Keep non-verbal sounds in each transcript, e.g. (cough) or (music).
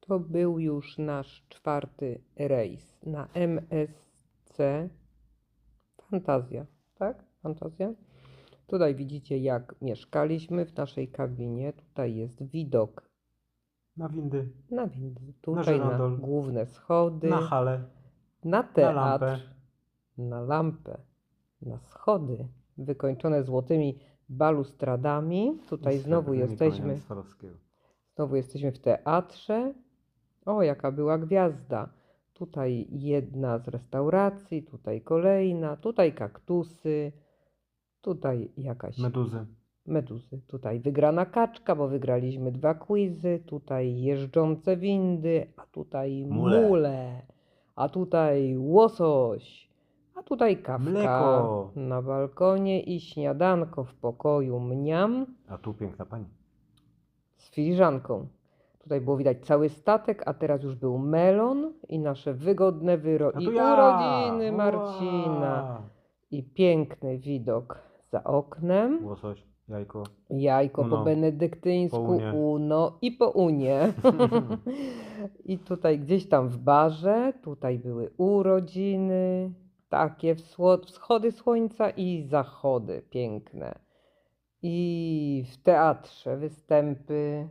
To był już nasz czwarty rejs na MSC Fantazja, tak? Fantazja. Tutaj widzicie, jak mieszkaliśmy w naszej kabinie. Tutaj jest widok Na windy, na windy, tutaj na, żyrandol. główne schody, na halę, na teatr, lampę. na lampę, na schody wykończone złotymi balustradami. Tutaj znowu srebrnymi jesteśmy. koniami Swarowskiego. Znowu jesteśmy w teatrze. O, jaka była gwiazda. Tutaj jedna z restauracji, tutaj kolejna, tutaj kaktusy, tutaj jakaś Meduzy. meduzy. Tutaj wygrana kaczka, bo wygraliśmy dwa quizy, tutaj jeżdżące windy, a tutaj Mule. mule, a tutaj łosoś, a tutaj kawka Mleko. na balkonie i śniadanko w pokoju mniam A tu piękna pani. z filiżanką. Tutaj było widać cały statek, a teraz już był melon i nasze wygodne wyro i ja! urodziny Marcina. I piękny widok za oknem. Łosoś, jajko. Jajko po Uno. benedyktyńsku, Po unie. uno i po unie. (laughs) I tutaj gdzieś tam w barze, tutaj były urodziny, takie wschody słońca i zachody piękne. I w teatrze występy.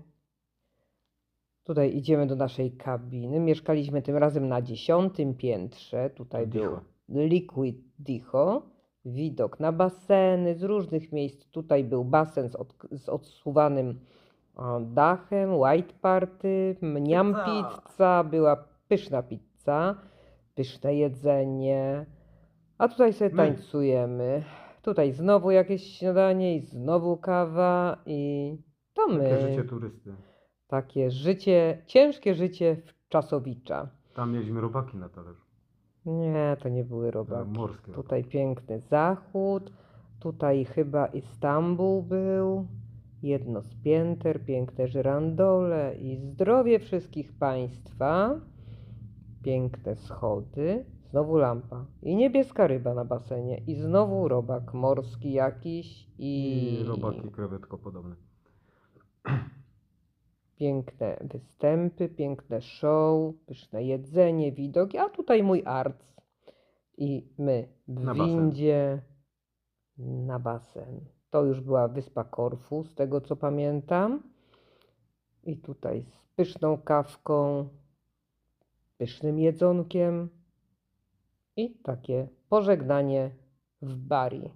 Tutaj idziemy do naszej kabiny. Mieszkaliśmy tym razem na dziesiątym piętrze. Tutaj był Dicho. Liquid Dicho. Widok na baseny z różnych miejsc. Tutaj był basen z, od, z odsuwanym o, dachem, white party, mniam Pizza. pizza, była pyszna pizza, pyszne jedzenie. A tutaj sobie My. tańcujemy. Tutaj znowu jakieś śniadanie i znowu kawa i to my. Życie turysty. Takie życie, ciężkie życie w Czasowicza. Tam mieliśmy robaki na talerzu. Nie, to nie były robaki. morskie. Tutaj piękny zachód, tutaj chyba Istanbul był, jedno z pięter, piękne żyrandole i zdrowie wszystkich Państwa. Piękne schody, znowu lampa i niebieska ryba na basenie i znowu robak morski jakiś i, I robaki krewetko podobne. (clears throat) piękne występy, piękne show, pyszne jedzenie, widoki, a tutaj mój arc. I my w Na basen. windzie na basen. To już była wyspa Korfu, z tego co pamiętam. I tutaj z pyszną kawką, pysznym jedzonkiem i takie pożegnanie w bari.